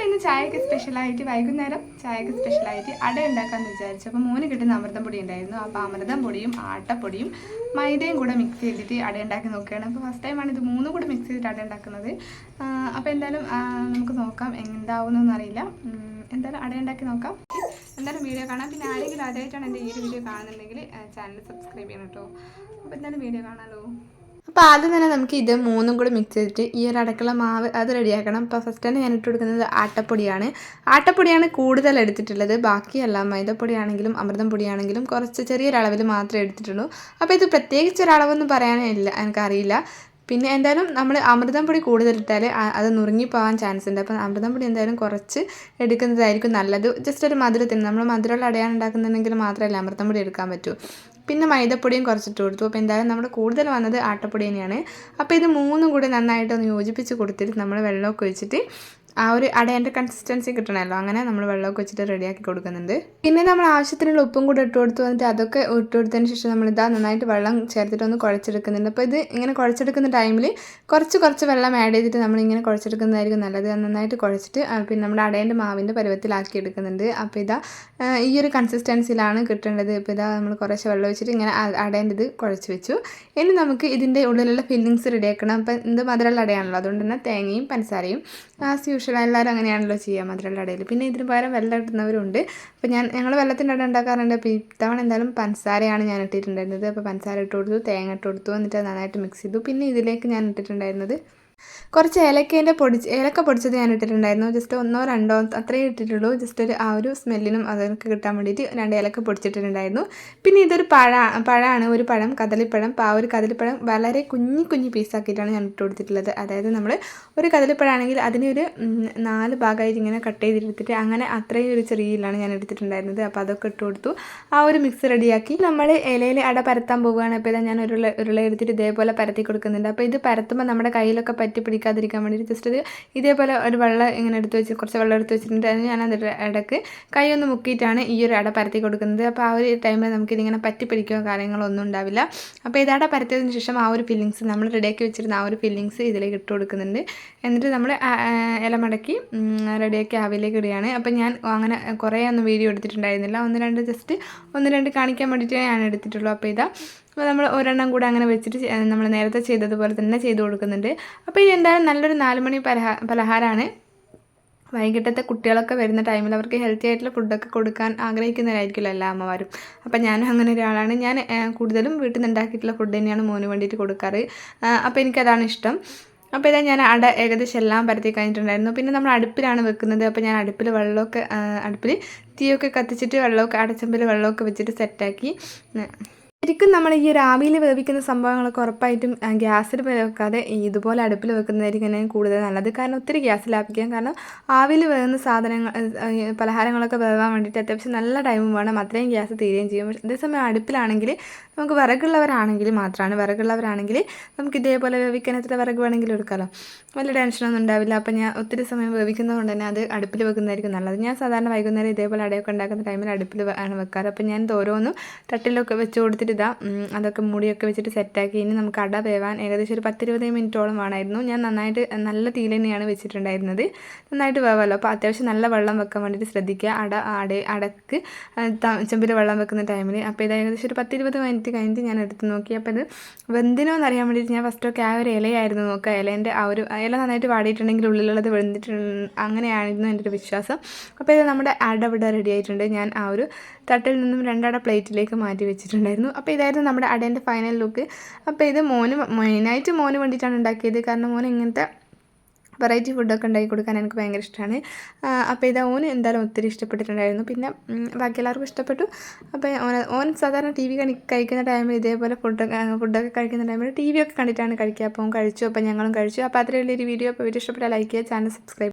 അപ്പോൾ ഇന്ന് ചായക്ക് സ്പെഷ്യലായിട്ട് വൈകുന്നേരം ചായക്ക് സ്പെഷ്യലായിട്ട് അട ഉണ്ടാക്കാമെന്ന് വിചാരിച്ചു. അപ്പോൾ മോന് കിട്ടുന്ന അമൃതം പൊടി ഉണ്ടായിരുന്നു. അപ്പോൾ അമൃതം പൊടിയും ആട്ടപ്പൊടിയും മൈദയും കൂടെ മിക്സ് ചെയ്തിട്ട് അട ഉണ്ടാക്കി നോക്കുകയാണ്. അപ്പോൾ ഫസ്റ്റ് ടൈമാണ് ഇത് മൂന്നും കൂടെ മിക്സ് ചെയ്തിട്ട് അട ഉണ്ടാക്കുന്നത്. അപ്പോൾ എന്തായാലും നമുക്ക് നോക്കാം എങ്ങനെന്താവുന്നൊന്നും അറിയില്ല. എന്തായാലും അട ഉണ്ടാക്കി നോക്കാം. എന്തായാലും വീഡിയോ കാണാം. പിന്നെ ആരെങ്കിലും ആദ്യമായിട്ടാണ് എന്റെ ഈ ഒരു വീഡിയോ കാണുന്നുണ്ടെങ്കിൽ ചാനൽ സബ്സ്ക്രൈബ് ചെയ്യണം കേട്ടോ. അപ്പോൾ എന്തായാലും വീഡിയോ കാണാമല്ലോ അപ്പോൾ ആദ്യം തന്നെ നമുക്ക് ഇത് മൂന്നും കൂടി മിക്സ് ചെയ്തിട്ട് ഈ ഒരു അടക്കള മാവ് അത് റെഡിയാക്കണം. അപ്പോൾ ഫസ്റ്റ് തന്നെ ഞാൻ ഇട്ട് കൊടുക്കുന്നത് ആട്ടപ്പൊടിയാണ്. ആട്ടപ്പൊടിയാണ് കൂടുതൽ എടുത്തിട്ടുള്ളത്. ബാക്കിയല്ല മൈദപ്പൊടിയാണെങ്കിലും അമൃതം പൊടിയാണെങ്കിലും കുറച്ച് ചെറിയൊരളവിൽ മാത്രമേ എടുത്തിട്ടുള്ളൂ. അപ്പോൾ ഇത് പ്രത്യേകിച്ച് ഒരളവൊന്നും പറയാനില്ല എനിക്കറിയില്ല. പിന്നെ എന്തായാലും നമ്മൾ അമൃതം പൊടി കൂടുതലിട്ടാൽ അത് നുറുങ്ങി പോകാൻ ചാൻസ് ഉണ്ട്. അപ്പം അമൃതം പൊടി എന്തായാലും കുറച്ച് എടുക്കുന്നതായിരിക്കും നല്ലത്. ജസ്റ്റ് ഒരു മധുരത്തിന് നമ്മൾ മധുരമുള്ള അടയാൻ ഉണ്ടാക്കുന്നുണ്ടെങ്കിൽ മാത്രമല്ല അമൃതം പൊടി എടുക്കാൻ പറ്റൂ. പിന്നെ മൈദപ്പൊടിയും കുറച്ചിട്ട് കൊടുത്തു. അപ്പോൾ എന്തായാലും നമ്മൾ കൂടുതൽ വന്നത് ആട്ടപ്പൊടി തന്നെയാണ്. അപ്പോൾ ഇത് മൂന്നും കൂടി നന്നായിട്ടൊന്ന് യോജിപ്പിച്ച് കൊടുത്തിട്ട് നമ്മൾ വെള്ളമൊക്കെ ഒഴിച്ചിട്ട് ആ ഒരു അടേന്റെ കൺസിസ്റ്റൻസി കിട്ടണമല്ലോ അങ്ങനെ നമ്മൾ വെള്ളമൊക്കെ വെച്ചിട്ട് റെഡിയാക്കി കൊടുക്കുന്നുണ്ട്. പിന്നെ നമ്മൾ ആവശ്യത്തിനുള്ള ഉപ്പും കൂടെ ഇട്ട് കൊടുത്തു വന്നിട്ട് അതൊക്കെ ഇട്ട് കൊടുത്തതിന് ശേഷം നമ്മൾ ഇതാ നന്നായിട്ട് വെള്ളം ചേർത്തിട്ട് ഒന്ന് കുഴച്ചെടുക്കുന്നുണ്ട്. അപ്പോൾ ഇത് ഇങ്ങനെ കുഴച്ചെടുക്കുന്ന ടൈമിൽ കുറച്ച് കുറച്ച് വെള്ളം ആഡ് ചെയ്തിട്ട് നമ്മൾ ഇങ്ങനെ കുഴച്ചെടുക്കുന്നതായിരിക്കും നല്ലത്. നന്നായിട്ട് കുഴച്ചിട്ട് പിന്നെ നമ്മുടെ അടേന്റെ മാവിന്റെ പരുവത്തിലാക്കി എടുക്കുന്നുണ്ട്. അപ്പോൾ ഇതാ ഈ ഒരു കൺസിസ്റ്റൻസിയിലാണ് കിട്ടേണ്ടത്. ഇപ്പോൾ ഇതാ നമ്മൾ കുറച്ച് വെള്ളം വെച്ചിട്ട് ഇങ്ങനെ അടേന്റെ ഇത് കുഴച്ച് വെച്ചു. ഇനി നമുക്ക് ഇതിന്റെ ഉള്ളിലുള്ള ഫില്ലിങ്സ് റെഡിയാക്കണം അപ്പോൾ ഇത് മധുരമുള്ള അടയാണല്ലോ. അതുകൊണ്ട് തന്നെ തേങ്ങയും പഞ്ചസാരയും. ആസ് യൂഷ്വൽ അങ്ങനെയാണല്ലോ ചെയ്യുക മധുരമുള്ള അടയിൽ പിന്നെ ഇതിന് പകരം വെള്ളം ഇടുന്നവരുണ്ട്. അപ്പോൾ ഞാൻ ഞങ്ങൾ വെള്ളത്തിന്റെ അട ഉണ്ടാക്കാറുണ്ട്. അപ്പോൾ ഇത്തവണ എന്തായാലും പഞ്ചസാരയാണ് ഞാൻ ഇട്ടിട്ടുണ്ടായിരുന്നത്. അപ്പോൾ പഞ്ചസാര ഇട്ട് കൊടുത്തു തേങ്ങ ഇട്ട് കൊടുത്തു എന്നിട്ട് നന്നായിട്ട് മിക്സ് ചെയ്തു. പിന്നെ ഇതിലേക്ക് ഞാൻ ഇട്ടിട്ടുണ്ടായിരുന്നത് കുറച്ച് ഏലക്കേന്റെ പൊടി ഏലക്ക പൊടിച്ചത് ഞാൻ ഇട്ടിട്ടുണ്ടായിരുന്നു. ജസ്റ്റ് ഒന്നോ രണ്ടോ അത്രയേ ഇട്ടിട്ടുള്ളൂ. ജസ്റ്റ് ഒരു ആ ഒരു സ്മെല്ലിനും അതൊക്കെ കിട്ടാൻ വേണ്ടിയിട്ട് രണ്ട് ഏലക്ക പൊടിച്ചിട്ടുണ്ടായിരുന്നു. പിന്നെ ഇതൊരു പഴ പഴമാണ് ഒരു പഴം കദളിപ്പഴം. ആ ഒരു കദളിപ്പഴം വളരെ കുഞ്ഞി കുഞ്ഞി പീസാക്കിയിട്ടാണ് ഞാൻ ഇട്ട് കൊടുത്തിട്ടുള്ളത്. അതായത് നമ്മൾ ഒരു കദളിപ്പഴമാണെങ്കിൽ അതിനെ ഒരു നാല് ഭാഗമായിട്ട് ഇങ്ങനെ കട്ട് ചെയ്തെടുത്തിട്ട് അങ്ങനെ അത്രയും ഒരു ചെറിയിലാണ് ഞാൻ എടുത്തിട്ടുണ്ടായിരുന്നത്. അപ്പോൾ അതൊക്കെ ഇട്ട് കൊടുത്തു. ആ ഒരു മിക്സ് റെഡിയാക്കി നമ്മൾ ഇലയിൽ അട പരത്താൻ പോവുകയാണ്. അപ്പോൾ ഞാൻ ഉരുള ഉരുള എടുത്തിട്ട് ഇതേപോലെ പരത്തി കൊടുക്കുന്നുണ്ട്. അപ്പോൾ ഇത് പരത്തുമ്പോൾ നമ്മുടെ കയ്യിലൊക്കെ പറ്റി പിടിക്കാതിരിക്കാൻ വേണ്ടിയിട്ട് ജസ്റ്റ് ഇതേപോലെ ഒരു വെള്ളം ഇങ്ങനെ എടുത്ത് വെച്ച് കുറച്ച് വെള്ളം എടുത്ത് വെച്ചിട്ടുണ്ട്. അതിന് ഞാൻ അതിന്റെ ഇടയ്ക്ക് കൈ ഒന്ന് മുക്കിയിട്ടാണ് ഈ ഒരു അട പരത്തി കൊടുക്കുന്നത്. അപ്പോൾ ആ ഒരു ടൈമിൽ നമുക്കിതിങ്ങനെ പറ്റി പിടിക്കുകയോ കാര്യങ്ങളോ ഒന്നും ഉണ്ടാവില്ല. അപ്പോൾ ഇത് പരത്തിയതിന് ശേഷം ആ ഒരു ഫില്ലിങ്സ് നമ്മൾ റെഡിയാക്കി വെച്ചിരുന്ന ആ ഒരു ഫില്ലിങ്സ് ഇതിലേക്ക് ഇട്ട് കൊടുക്കുന്നുണ്ട്. എന്നിട്ട് നമ്മൾ ഇല മടക്കി റെഡിയാക്കി ആവിലേക്ക് ഇടുകയാണ്. അപ്പോൾ ഞാൻ അങ്ങനെ കുറേ ഒന്നും വീഡിയോ എടുത്തിട്ടുണ്ടായിരുന്നില്ല. ഒന്ന് രണ്ട് ജസ്റ്റ് ഒന്ന് രണ്ട് കാണിക്കാൻ വേണ്ടിയിട്ടേ ഞാൻ എടുത്തിട്ടുള്ളൂ അപ്പോൾ ഇതാ അപ്പോൾ നമ്മൾ ഒരെണ്ണം കൂടെ അങ്ങനെ വെച്ചിട്ട് നമ്മൾ നേരത്തെ ചെയ്തതുപോലെ തന്നെ ചെയ്ത് കൊടുക്കുന്നുണ്ട്. അപ്പോൾ ഇത് എന്തായാലും നല്ലൊരു നാലുമണി പലഹാ പലഹാരമാണ് വൈകിട്ടത്തെ കുട്ടികളൊക്കെ വരുന്ന ടൈമിൽ അവർക്ക് ഹെൽത്തി ആയിട്ടുള്ള ഫുഡൊക്കെ കൊടുക്കാൻ ആഗ്രഹിക്കുന്നവരായിരിക്കുമല്ലോ എല്ലാ അമ്മമാരും. അപ്പം ഞാനും അങ്ങനെ ഒരാളാണ്. ഞാൻ കൂടുതലും വീട്ടിൽ നിന്ന് ഉണ്ടാക്കിയിട്ടുള്ള ഫുഡ് തന്നെയാണ് മോന് വേണ്ടിയിട്ട് കൊടുക്കാറ്. അപ്പോൾ എനിക്കതാണ് ഇഷ്ടം. അപ്പോൾ ഇതാ ഞാൻ അട ഏകദേശം എല്ലാം പരത്തി കഴിഞ്ഞിട്ടുണ്ടായിരുന്നു. പിന്നെ നമ്മൾ അടുപ്പിലാണ് വെക്കുന്നത്. അപ്പോൾ ഞാൻ അടുപ്പിൽ വെള്ളമൊക്കെ അടുപ്പിൽ തീയൊക്കെ കത്തിച്ചിട്ട് വെള്ളമൊക്കെ അടച്ചമ്പിൽ വെള്ളമൊക്കെ വെച്ചിട്ട് സെറ്റാക്കി ശരിക്കും നമ്മൾ ഈ ആവിയിൽ വേവിക്കുന്ന സംഭവങ്ങളൊക്കെ ഉറപ്പായിട്ടും ഗ്യാസിൽ വെക്കാതെ ഇതുപോലെ അടുപ്പിൽ വെക്കുന്നതായിരിക്കും തന്നെ കൂടുതൽ നല്ലത്. കാരണം ഒത്തിരി ഗ്യാസ് ലാഭിക്കാം കാരണം ആവിയിൽ വേകുന്ന സാധനങ്ങൾ പലഹാരങ്ങളൊക്കെ വേവാൻ വേണ്ടിയിട്ട് അത്യാവശ്യം നല്ല ടൈമും വേണം. അത്രയും ഗ്യാസ് തീരുകയും ചെയ്യും. അതേസമയം അടുപ്പിലാണെങ്കിൽ നമുക്ക് വിറകുള്ളവരാണെങ്കിൽ മാത്രമാണ് വിറകുള്ളവരാണെങ്കിൽ നമുക്ക് ഇതേപോലെ വേവിക്കാൻ എത്ര വിറക് വേണമെങ്കിലും എടുക്കാമല്ലോ വലിയ ടെൻഷനൊന്നും ഉണ്ടാവില്ല. അപ്പം ഞാൻ ഒത്തിരി സമയം വേവിക്കുന്നത് കൊണ്ട് തന്നെ അത് അടുപ്പിൽ വെക്കുന്നതായിരിക്കും നല്ലത്. ഞാൻ സാധാരണ വൈകുന്നേരം ഇതേപോലെ അടയൊക്കെ ഉണ്ടാക്കുന്ന ടൈമിൽ അടുപ്പിൽ ആണ് വെക്കാറ്. അപ്പം ഞാൻ ഓരോന്നും തട്ടിലൊക്കെ വെച്ച് കൊടുത്തിട്ട് ഇതാ അതൊക്കെ മുടിയൊക്കെ വെച്ചിട്ട് സെറ്റാക്കി ഇനി നമുക്ക് അട വേവാൻ ഏകദേശം ഒരു പത്തിരുപത് മിനിറ്റോളം വേണമായിരുന്നു. ഞാൻ നന്നായിട്ട് നല്ല തീയിൽ തന്നെയാണ് വെച്ചിട്ടുണ്ടായിരുന്നത്. നന്നായിട്ട് വേവല്ലോ. അപ്പോൾ അത്യാവശ്യം നല്ല വെള്ളം വെക്കാൻ വേണ്ടിയിട്ട് ശ്രദ്ധിക്കുക. അട അട അടക്ക് ചെമ്പിൽ വെള്ളം വെക്കുന്ന ടൈമിൽ അപ്പോൾ ഇത് ഏകദേശം ഒരു പത്തിരുപത് മിനിറ്റ് കഴിഞ്ഞിട്ട് ഞാൻ എടുത്ത് നോക്കി. അപ്പോൾ ഇത് വെന്തിനോ എന്ന് അറിയാൻ വേണ്ടിയിട്ട് ഞാൻ ഫസ്റ്റ് ഫസ്റ്റൊക്കെ ആ ഒരു ഇലയായിരുന്നു നോക്കുക. ഇലേന്റെ ആ ഒരു ഇല നന്നായിട്ട് വാടിയിട്ടുണ്ടെങ്കിൽ ഉള്ളിലുള്ളത് വെന്തിട്ടുണ്ട് അങ്ങനെയായിരുന്നു എന്റെ ഒരു വിശ്വാസം. അപ്പോൾ ഇത് നമ്മുടെ അട ഇവിടെ റെഡി ആയിട്ടുണ്ട്. ഞാൻ ആ ഒരു തട്ടിൽ നിന്നും രണ്ടട പ്ലേറ്റിലേക്ക് മാറ്റി വെച്ചിട്ടുണ്ടായിരുന്നു. അപ്പോൾ ഇതായിരുന്നു നമ്മുടെ അടേന്റെ ഫൈനൽ ലുക്ക് അപ്പോൾ ഇത് മോന് മെയിനായിട്ട് മോന് വേണ്ടിയിട്ടാണ് ഉണ്ടാക്കിയത്. കാരണം മോൻ ഇങ്ങനത്തെ വെറൈറ്റി ഫുഡൊക്കെ ഉണ്ടാക്കി കൊടുക്കാൻ എനിക്ക് ഭയങ്കര ഇഷ്ടമാണ് അപ്പോൾ ഇത് ഓന് എന്തായാലും ഒത്തിരി ഇഷ്ടപ്പെട്ടിട്ടുണ്ടായിരുന്നു. പിന്നെ ബാക്കി എല്ലാവർക്കും ഇഷ്ടപ്പെട്ടു. അപ്പോൾ ഓൻ ഓൻ സാധാരണ ടി വി കണി കഴിക്കുന്ന ടൈമിൽ ഇതേപോലെ ഫുഡൊക്കെ ഫുഡൊക്കെ കഴിക്കുന്ന ടൈമിൽ ടി വി ഒക്കെ കണ്ടിട്ടാണ് കഴിക്കുക. അപ്പോൾ കഴിച്ചു അപ്പോൾ ഞങ്ങളും കഴിച്ചു. അപ്പോൾ അത്രയുള്ളൊരു വീഡിയോ അപ്പോൾ വീഡിയോ ഇഷ്ടപ്പെട്ടാൽ ലൈക്ക് ചെയ്യുക ചാനൽ സബ്സ്ക്രൈബ്